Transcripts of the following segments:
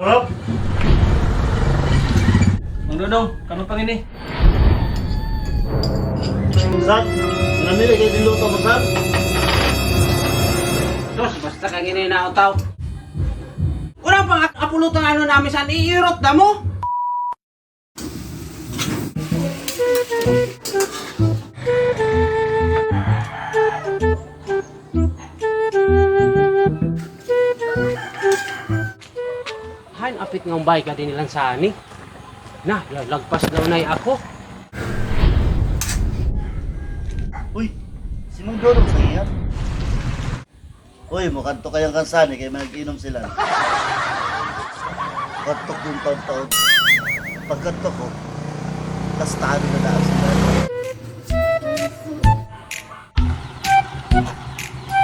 Harap. Ang dodong, kano pang ini? San? Namili kayo niluto mo, San? Tos, basta kang ininautaw. Wala pang ap- apulutang ano namin sa iirot na mo. Hain, apit ng bay ka din nilang sani. Na, lagpas daw na ako. Uy, sinong dorong sa iyan? Uy, mukanto kayang kansani kaya may nag-inom sila. Kantok yung taon-taon. Pagkantok ko, tas tahan na daan sila.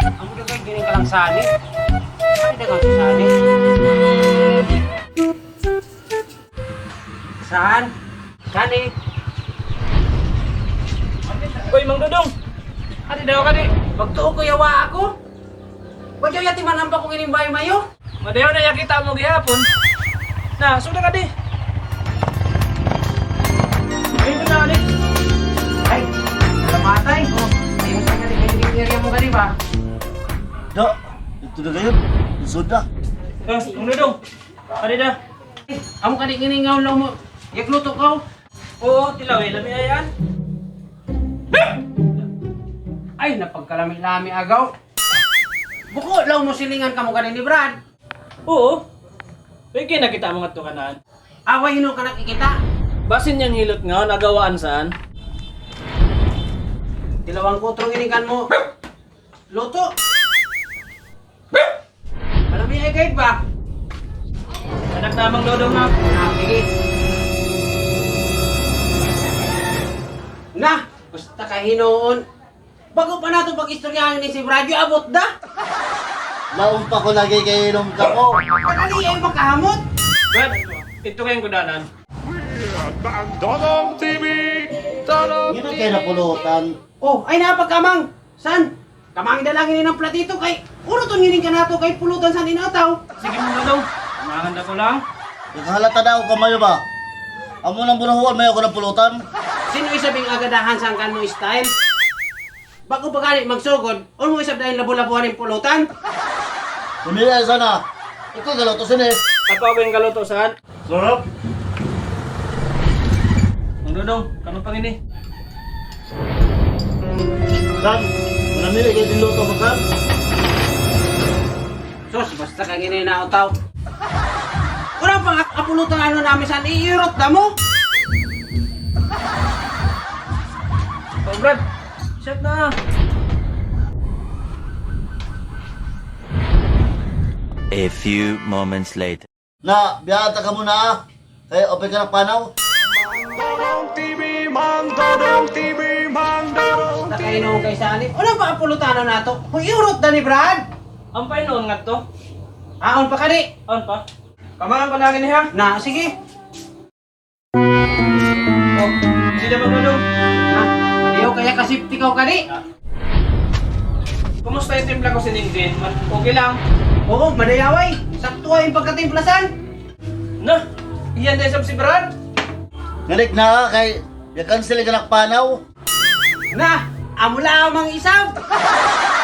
Ang dagang gining ka lang sani. Ay, dagang sani. Saan? Sani? Uy, Mang Dodong! Adi daw ka di! Magtuo ko yawa ako. Wadyo yati man pa kong inimbay mayo. Madayaw na yakita mo gihapon. Na, suda ka di! Ayun na ni! Ay, lamatay. Oh, ayun sa kani kay area mo kani ba? Da, ito na ngayon. Isod na. Eh, Mang Dodong! Adi da! Amo kani giningaw lang mo. Yagluto ko. Oo, tilaw eh, lami ayan. Ay, napagkalami-lami agaw. Buko lang mo silingan ka mo kani ni Brad. Oo. Pwede nakita mo nga ito kanaan. Away hino ka nakikita. Basin niyang hilot nga, nagawaan saan? Dilawang kutrong iningan mo. Luto. Malami ay guide ba? Anak na Mang Dodong na. Ah, sige. Na, basta ka hinoon. Bago pa nato pag-istoryahan ni si Brad, yung abot da. Laong pa ko lagi kay inom ka ko. Kadali ay makahamot. Brad, ito kayong kudanan. Dodong TV! Dodong Hindi na kayo napulutan. Oh, ay napagkamang. San? Kamang dalangin ng platito kay uruton nginin ka nato kay pulutan sa ninataw. Sige Mang Dodong, umanganda ko lang. Naghalata na ako kamayo ba? Amo nang bunahuan, may ako ng pulutan. Sino isabing agadahan sa kan mo style? Bago pa gani magsugod, or mo isab dahil labo-labuhan yung pulutan? Pumili ay sana. Ito galaw to sini. Ato ako yung kaluto saan? Sarap. Mang Dodong, kano pang ini? San? Namili kayo niluto mo, San? Sus, basta kang ininautaw. Wala pang ap- apulutan ano namin sa iirot na mo. Oh Brad, shut na. A few moments later. Na, biyata ka muna ah. Kaya open ka ng panaw. Dodong TV! Mang Dodong TV! Mang Dodong Basta kayo nung kay Sani. Wala pa apulutan na to. Kung iurot na ni Brad. Ang noon nga to. Aon pa kani. On pa. Kamangan pa niya. Na, sige. Oh, Dodong. Na, ayaw kaya kasipti ka kani. Kumusta yung timpla ko si Ningdin? Okay lang. Oo, madayaway. Sakto ay yung pagkatimplasan. Na, iyan tayo sa si Brad. Ngarik na ka kay ya cancel ka ng panaw. Na, amo lamang isab.